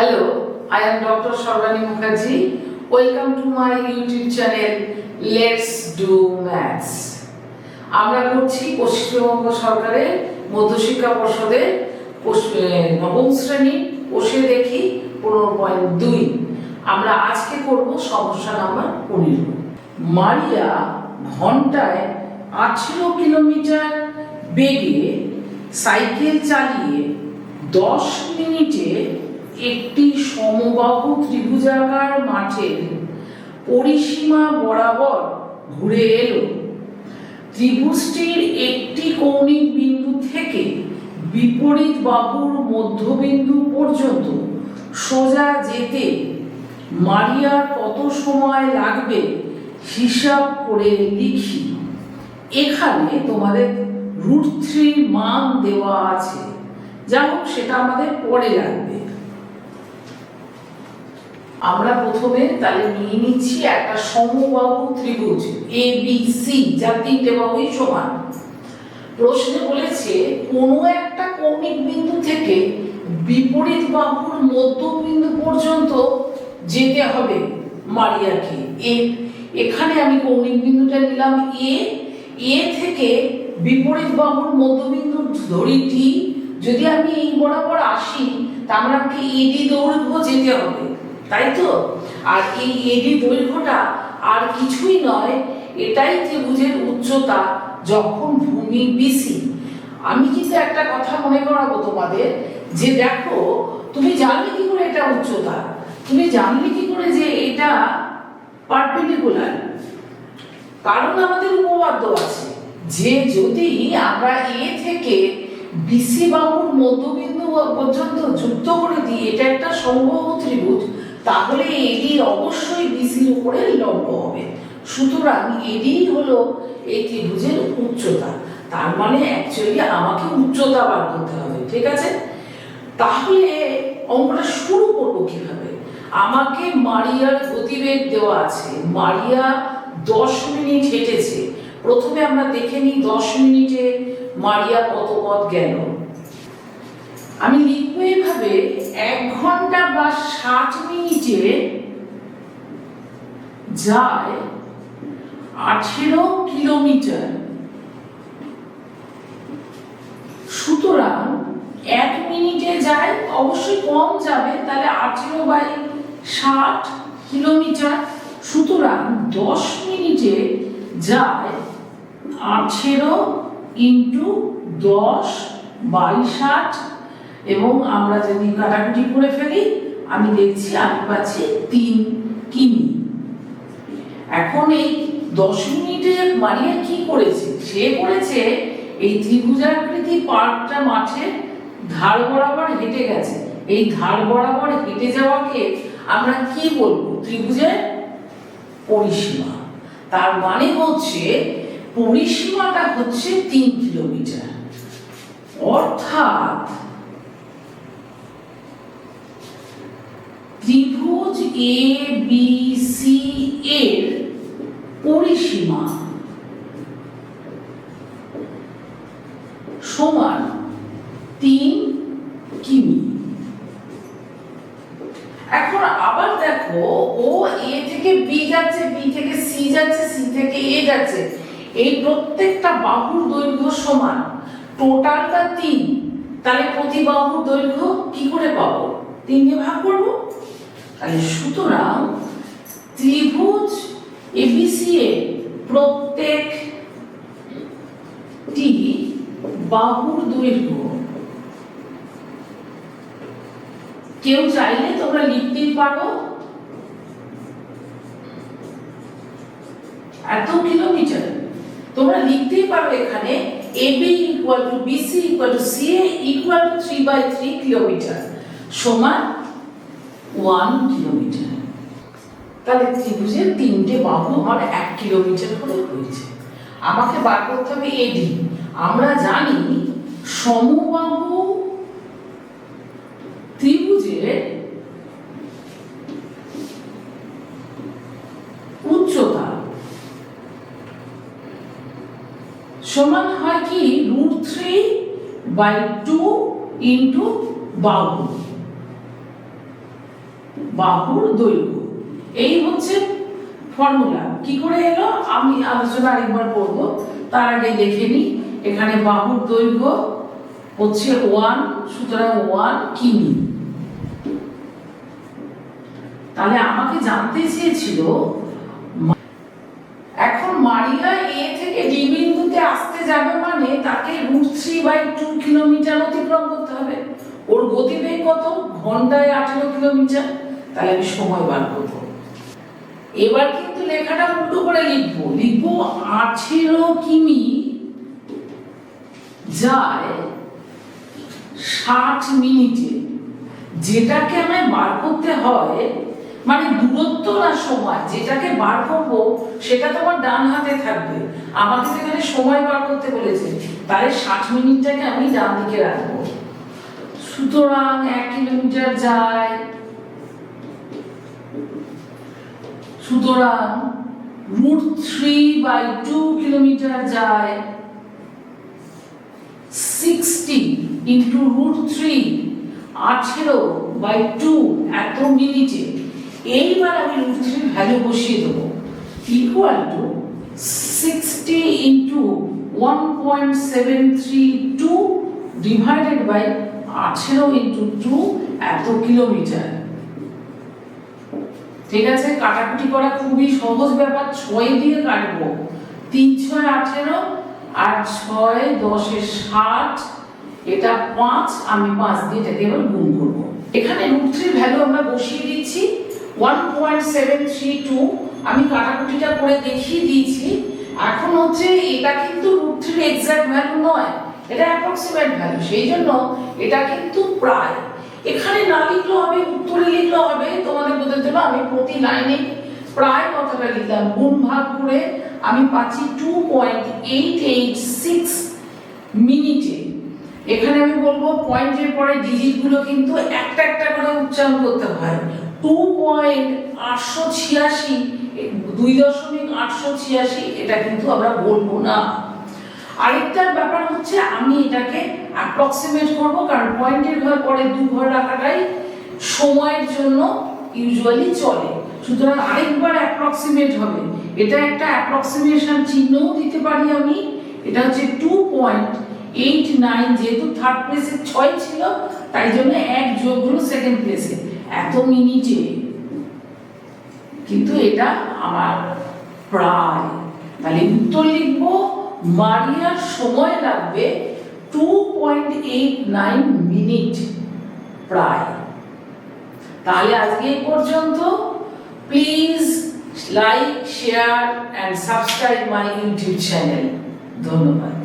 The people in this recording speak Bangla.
Hello, I am Dr. Sharvani Mukherjee. Welcome to my YouTube channel Let's Do Maths. আমরা করছি পশ্চিমবঙ্গ সরকারের মধ্যশিক্ষা পর্ষদের নবম শ্রেণি বসে দেখি পনেরো পয়েন্ট দুই আমরা আজকে করব সমস্যা নাম্বার পনেরো মারিয়া ঘন্টায় আঠেরো কিলোমিটার বেগে সাইকেল চালিয়ে দশ মিনিটে একটি সমবাহু ত্রিভুজাকার মাঠের পরিসীমা বরাবর ঘুরে এলো। ত্রিভুজটির একটি কৌণিক বিন্দু থেকে বিপরীত বাহুর মধ্যবিন্দু পর্যন্ত সোজা যেতে মারিয়ার কত সময় লাগবে হিসাব করে লিখি। এখানে তোমাদের রুট থ্রির মান দেওয়া আছে। যাই হোক, সেটা আমাদের পরে লাগবে। আমরা প্রথমে তাহলে নিয়ে নিচ্ছি একটা সমবাহু ত্রিভুজ এ বি সি যার তিনটে বাহুই সমান। প্রশ্নে বলেছে, কোনো একটা কৌণিক বিন্দু থেকে বিপরীত বাহুর মধ্যবিন্দু পর্যন্ত যেতে হবে মারিয়াকে। এ, এখানে আমি কৌণিক বিন্দুটা নিলাম এ এ থেকে বিপরীত বাহুর মধ্যবিন্দু ধরি টি যদি আমি এই বরাবর আসি, তার মানে আমাকে এডি দৈর্ঘ্য যেতে হবে। তাই তো? আর এই এডি দৈর্ঘ্যটা আর কিছুই নয়, এটাই ত্রিভুজের উচ্চতা যখন ভূমি বিসি আমি কিন্তু একটা কথা মনে করাবো তোমাদের, যে দেখো, তুমি জানলে কি করে এটা উচ্চতা? তুমি জানলে কি করে যে এটা পারপেন্ডিকুলার কারণ আমাদের উপপাদ্য আছে, যে যদি আমরা এ থেকে বিসি বাহুর মধ্যবিন্দু পর্যন্ত যুক্ত করে দিই, এটা একটা সম্ভব ত্রিভুজ তাহলে এডি অবশ্যই বিসির উপরে লম্ব হবে। সুতরাং এডি হলো এই ত্রিভুজের উচ্চতা। তার মানে অ্যাকচুয়ালি আমাকে উচ্চতা বার করতে হবে, ঠিক আছে? তাহলে অঙ্কটা শুরু করব কীভাবে? আমাকে মারিয়ার গতিবেগ দেওয়া আছে। মারিয়া দশ মিনিট হেঁটেছে। প্রথমে আমরা দেখে নিই দশ মিনিটে মারিয়া কত পথ গেল। আমি লিখব এইভাবে এক ঘণ্টা বা ষাট মিনিটে যায় আঠেরো কিলোমিটার। সুতরাং এক মিনিটে যায়, অবশ্যই কম যাবে, তাহলে আঠেরো বাই ষাট কিলোমিটার। সুতরাং দশ মিনিটে যায় আঠেরো ইন্টু দশ বাই ষাট। এবং আমরা যদি কাটাকুটি করে ফেলি আমি দেখছি, আমি পাচ্ছি তিন কিমি। এখন এই দশ মিনিটে মারিয়া কি করেছে? সে করেছে এই ত্রিভুজাকৃতি পার্কটা মাঠে ধার বরাবর হেঁটে গেছে। এই ধার বরাবর হেঁটে যাওয়াকে আমরা কি বলব? ত্রিভুজের পরিসীমা। তার মানে হচ্ছে, পরিসীমাটা হচ্ছে তিন কিলোমিটার। অর্থাৎ ত্রিভুজ এ বি সি এর পরিসীমা সমান তিন কিমি। এখন আবার দেখো, ও এ থেকে বি যাচ্ছে বি থেকে সি যাচ্ছে সি থেকে এ যাচ্ছে। এই প্রত্যেকটা বাহুর দৈর্ঘ্য সমান। টোটালটা তিন, তাহলে প্রতি বাহুর দৈর্ঘ্য কি করে পাবো? তিনকে ভাগ করব? তাহলে সুতরাং ত্রিভুজ এবিসি এর প্রত্যেকটি বাহুর দৈর্ঘ্য। কেউ চাইলে তোমরা লিখতেই পারো। এত কিলোমিটার তোমরা লিখতেই পারো এখানে A B equal to B C equal to C A equal to three by three kilometre সমান ওয়ান কিলোমিটার। তাহলে ত্রিভুজের তিনটে বাহু আমার এক কিলোমিটার করে রয়েছে আমাকে বার করতে হবে এডি আমরা জানি সমবাহু ত্রিভুজের উচ্চতা সমান হয় কি root three by two into বাহু। বাহুর দৈর্ঘ্য। এই হচ্ছে ফর্মুলা কি করে এলো? আমি আলোচনা আরেকবার করব। তার আগে দেখে নিই এখানে বাহুর দৈর্ঘ্য হচ্ছে ওয়ান সুতরাং ওয়ান কিমি। তাহলে আমাকে জানতে চেয়েছিল এখন মারিয়া এ থেকে ডি বিন্দুতে আসতে যাবে মানে তাকে root three by two kilometre অতিক্রম করতে হবে। ওর গতিবেগ কত? ঘন্টায় আঠেরো কিলোমিটার তাহলে আমি সময় বার করব। এবার কিন্তু লেখাটা উল্টো করে লিখব। লিখব, আঠেরো কিমি যায় ষাট মিনিটে। যেটাকে আমায় বার করতে হয় মানে দূরত্ব না সময়, যেটাকে বার করব, সেটা তো তোমার ডান হাতে থাকবে। আমাকে তো এখানে সময় বার করতে বলেছে। তাহলে ষাট মিনিটটাকে আমি ডান দিকে রাখব। সুতরাং এক কিলোমিটার যায় সুতরাং root three by two kilometre যায় সিক্সটি ইন্টু রুট থ্রি আঠেরো বাই টু এত মিনিটে। এইবার আমি রুট থ্রির ভ্যালু বসিয়ে দেবো। Equal to sixty into one point seven three two divided by আঠেরো ইন্টু টু এত কিলোমিটার। ঠিক আছে? কাটাকুটি করা খুবই সহজ ব্যাপার। ছয় দিয়ে কাটবো। তিন ছয় আঠেরো আর ছয়, দশে ষাট, এটা পাঁচ, আমি পাঁচ দিয়ে এটাকে এবার গুণ করব। এখানে রুট থ্রির ভ্যালু আমরা বসিয়ে দিচ্ছি। One point seven three two আমি কাটাকুটিটা করে দেখিয়ে দিয়েছি। এখন হচ্ছে এটা কিন্তু রুট থ্রির এক্সাক্ট ভ্যালু নয়। এটা অ্যাপ্রক্সিমেট ভ্যালু সেই জন্য এটা কিন্তু প্রায়। এখানে না লিখলেও হবে, উত্তরে লিখলেও হবে। তোমাদের বোঝার জন্য আমি প্রতি লাইনে প্রায় কথাটা লিখলাম। গুণ ভাগ করে আমি পাচ্ছি two point eight eight six মিনিটে। এখানে আমি বলব পয়েন্টের পরে ডিজিটগুলো কিন্তু একটা একটা করে উচ্চারণ করতে হয়। টু পয়েন্ট আটশো ছিয়াশি দুই দশমিক আটশো ছিয়াশি এটা কিন্তু আমরা বলব না। আরেকটা ব্যাপার হচ্ছে আমি এটাকে অ্যাপ্রক্সিমেট করব, কারণ পয়েন্টের ঘর পরে দু ঘর রাখাটাই সময়ের জন্য ইউজুয়ালি চলে। সুতরাং আরেকবার অ্যাপ্রক্সিমেট হবে। এটা একটা অ্যাপ্রক্সিমেশন চিহ্নও দিতে পারি আমি। এটা হচ্ছে টু পয়েন্ট এইট নাইন যেহেতু থার্ড প্লেসে ছয় ছিল, তাই জন্য এক যোগ হলো সেকেন্ড প্লেসে এত মিনিটে। কিন্তু এটা আমার প্রায়। তাহলে উত্তর লিখব মারিয়ার সময় লাগবে two point eight nine minute প্রায়। তাহলে আজকে এই পর্যন্ত। Please like share and subscribe my YouTube channel ধন্যবাদ।